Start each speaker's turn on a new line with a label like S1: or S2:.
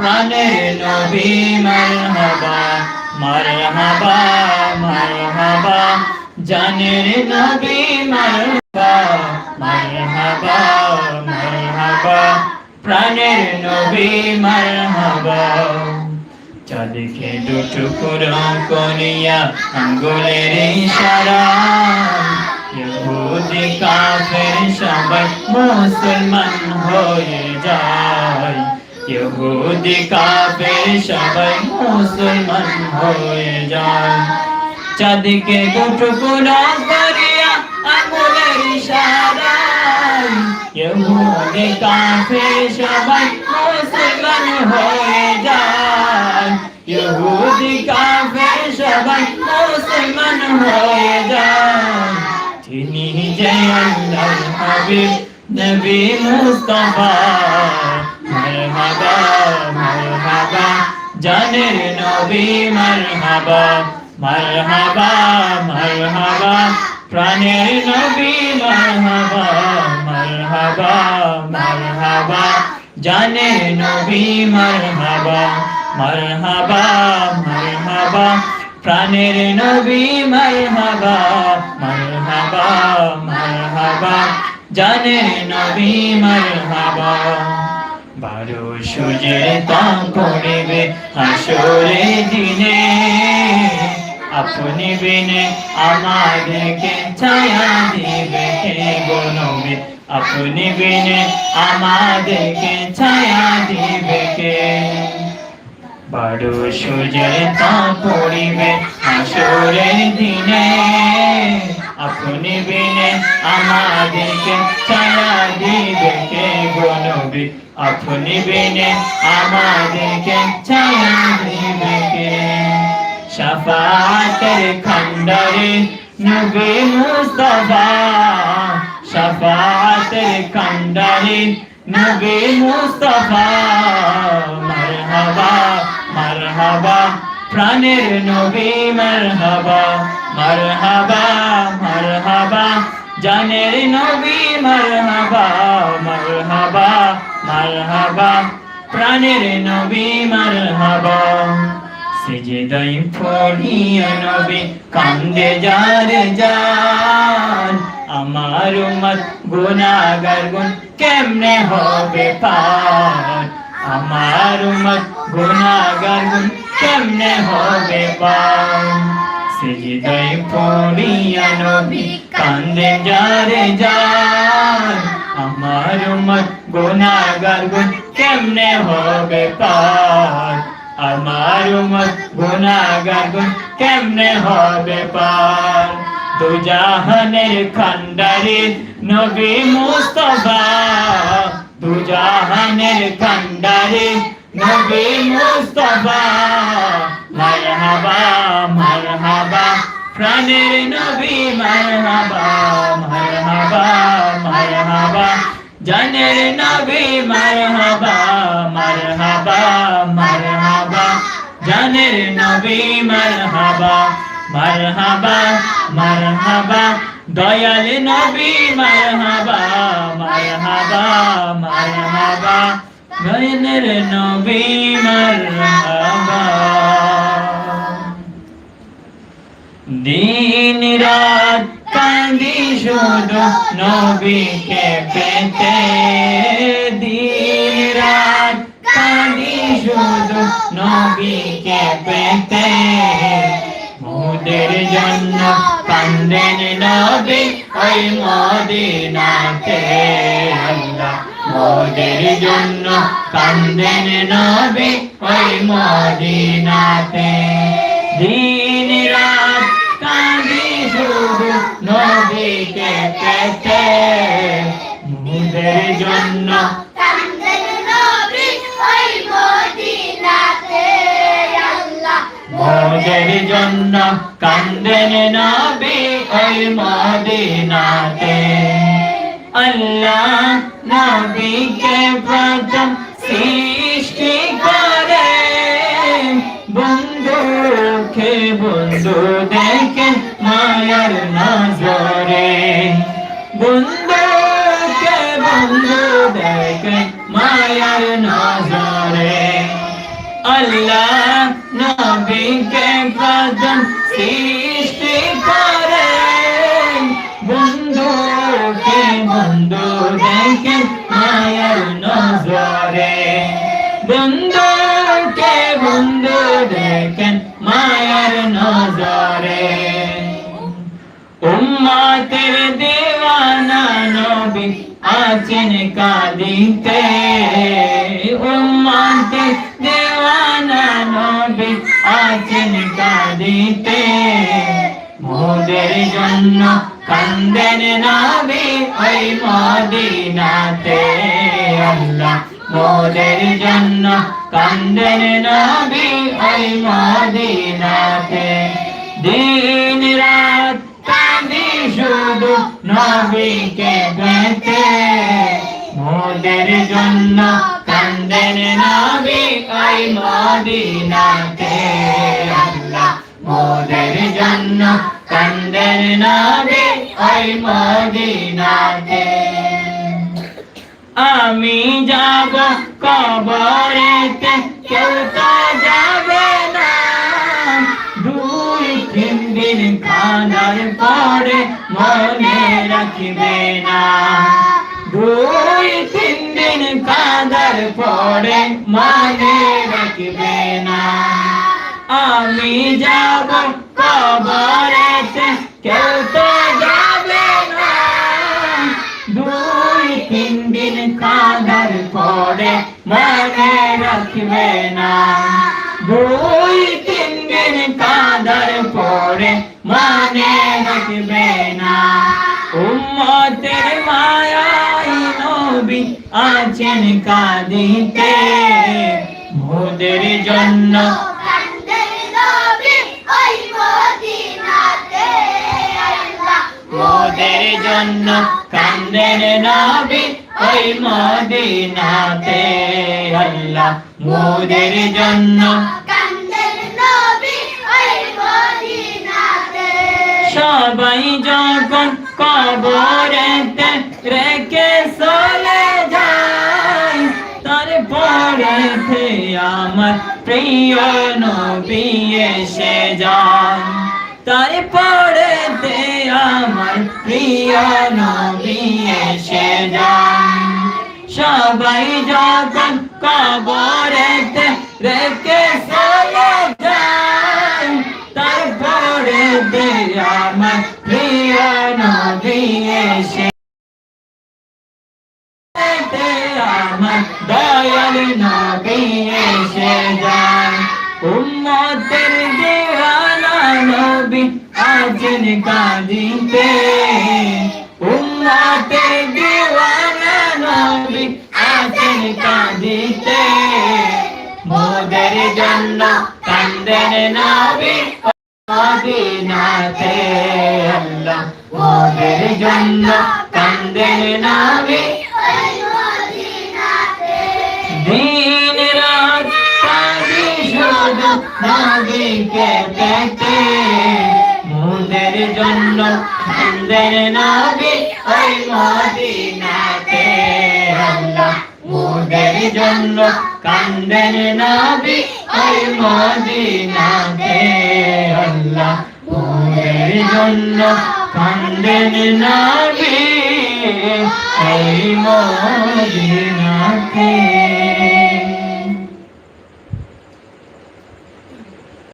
S1: প্রাণের নবী মারহাবা মারহাবা মারহাবা জানের নবী মারহাবা মারহাবা মারহাবা প্রাণের নবী মারহাবা চাঁদকে দুটুকরো করিয়া আঙ্গুলের ইশারা। ইহুদি কাফের সবাই মুসলমান হয়ে যায় ইহুদি কাফের সবাই মুসলমান হয়ে যায়। চাঁদকে দুটুকরো করিয়া আঙ্গুলের ইশারায়। ইহুদি কাফের সবাই মুসলমান হয়ে যায়। ইহুদি কাফের সবাই মুসলমান হয়ে যায়। তিনি যে আল্লাহর হাবিব, নবী মুস্তাফা। মারহাবা মারহাবা জানের নবী মারহাবা মারহাবা মারহাবা প্রাণের নবী মারহাবা মারহাবা মারহাবা জানের নবী মারহাবা মারহাবা মারহাবা প্রাণের নবী মারহাবা মারহাবা মারহাবা জানের নবী মারহাবা বারো সুজের তাম পড়িবে হাসরে দিনে। আপনি বিনে আমাদেরকে ছায়া দিবে কে গনবে আপনি বিনে আমাদেরকে ছায়া দিবে কে। বারো সুজের তা পড়িবে হাসরের দিনে। আপনি বিনে আমাদেরকে ছায়া দিবে কে গনবে আপনি বিনে আমাদেরকে কে শাফাতের খণ্ডরে নবী মুস্তফা শাফাতের খণ্ডরে নবী মুস্তফা। মারহাবা মারহাবা, প্রাণের নবী মারহাবা। মারহাবা মারহাবা, জানের নবী মারহাবা। মারহাবা মারহাবা প্রাণের নবী মারহাবা সেজদাই পড়িয়া নবী কান্দে যার যান। আমার উম্মত গুনাহগার গুন কেমনে হবে পার? আমার উম্মত গুনাহগার গুন কেমনে হবে পার? সেজদাই পড়িয়া নবী কান্দে যার যান। আমার উম্মত গুনাহগার গুন কেমনে হবে পার? আমার উম্মত গুনাহগার গুন কেমনে হবে পার? দু জাহানের খন্ডারে নবী মুস্তফা। দু জাহানের খন্ডারে নবী মুস্তফা। মারহাবা মারহাবা, প্রাণের নবী মারহাবা। জানের নবী মারহাবা মারহাবা মারহাবা। জানের নবী মারহাবা মারহাবা মারহাবা। দয়াল নবী মারহাবা মারহাবা মারহাবা। দয়ালের নবী মারহাবা। দিন রাত কান্দি শুধু নবীকে পেতে দিন রাত কান্দি শুধু নবীকে পেতে মোদের জন্য কান্দেন নবী ওই মদিনাতে আল্লাহ মোদের জন্য কান্দেন নবী ওই মদিনাতে দিন রাত কাঁদি শুধু নবীকে পেতে মোদের জন্য মোদের জন্য কান্দেন নবী ওই মদিনাতে। আল্লাহ নবীকে প্রথম সৃষ্টি করে। বন্ধুকে বন্ধু দেখে মায়ার নজরে। বন্ধুকে বন্ধু দেখে মায়ার নজরে? আল্লাহ নবীকে কদম সৃষ্টি উম্মাতের দেওয়ানা নবী আছেন কাদিতে। উম্মাতের দেওয়ানা নবী আছেন কাদিতে। মোদের জন্য কান্দেন নবী ওই মদিনাতে। আল্লাহ মোদের জন্য কান্দেন নবী ওই মদিনাতে। দিন রাত শুধু নবীকে পেতে মোদের জন্য কান্দেন নবী ওই মদিনাতে। আল্লাহ, মোদের জন্য কান্দেন নবী ওই মদিনাতে। আমি যাব কবরেতে, কেউ তো মনে রাখবে না। দুই, তিন দিন কাঁদার পরে মনে রাখবে না। আমি যাব কবরেতে, কেউ তো যাবে না। দুই, তিন দিন কাঁদার পরে মনে রাখবে না। আছেন কাঁদিতে মোদের জন্য। মোদের জন্য কান্দেন নবী ওই মদিনাতে। আল্লাহ, মোদের জন্য। সবাই যখন কবরেতে রেখে চলে আমার প্রিয় নবী এসে যায় তারপরেতে আমার প্রিয় নবী এসে যায় সবাই যখন কবরেতে রেখে চলে যায় তারপরে দে আমার প্রিয় নবী এসে আছেন কাঁদিতে। উম্মতের দেওয়ানা নবী আছেন কাঁদিতে। মোদের জন্য কান্দেন নবী মদিনাতে। আল্লাহ মোদের জন্য কান্দেন নবী দিন রাত কাঁদি শুধু নবীকে পেতে মোদের জন্য কান্দেন নবী ওই মদিনাতে আল্লাহ মোদের জন্য কান্দেন নবী ওই মদিনাতে আল্লাহ মোদের জন্য কান্দেন নবী ওই মদিনাতে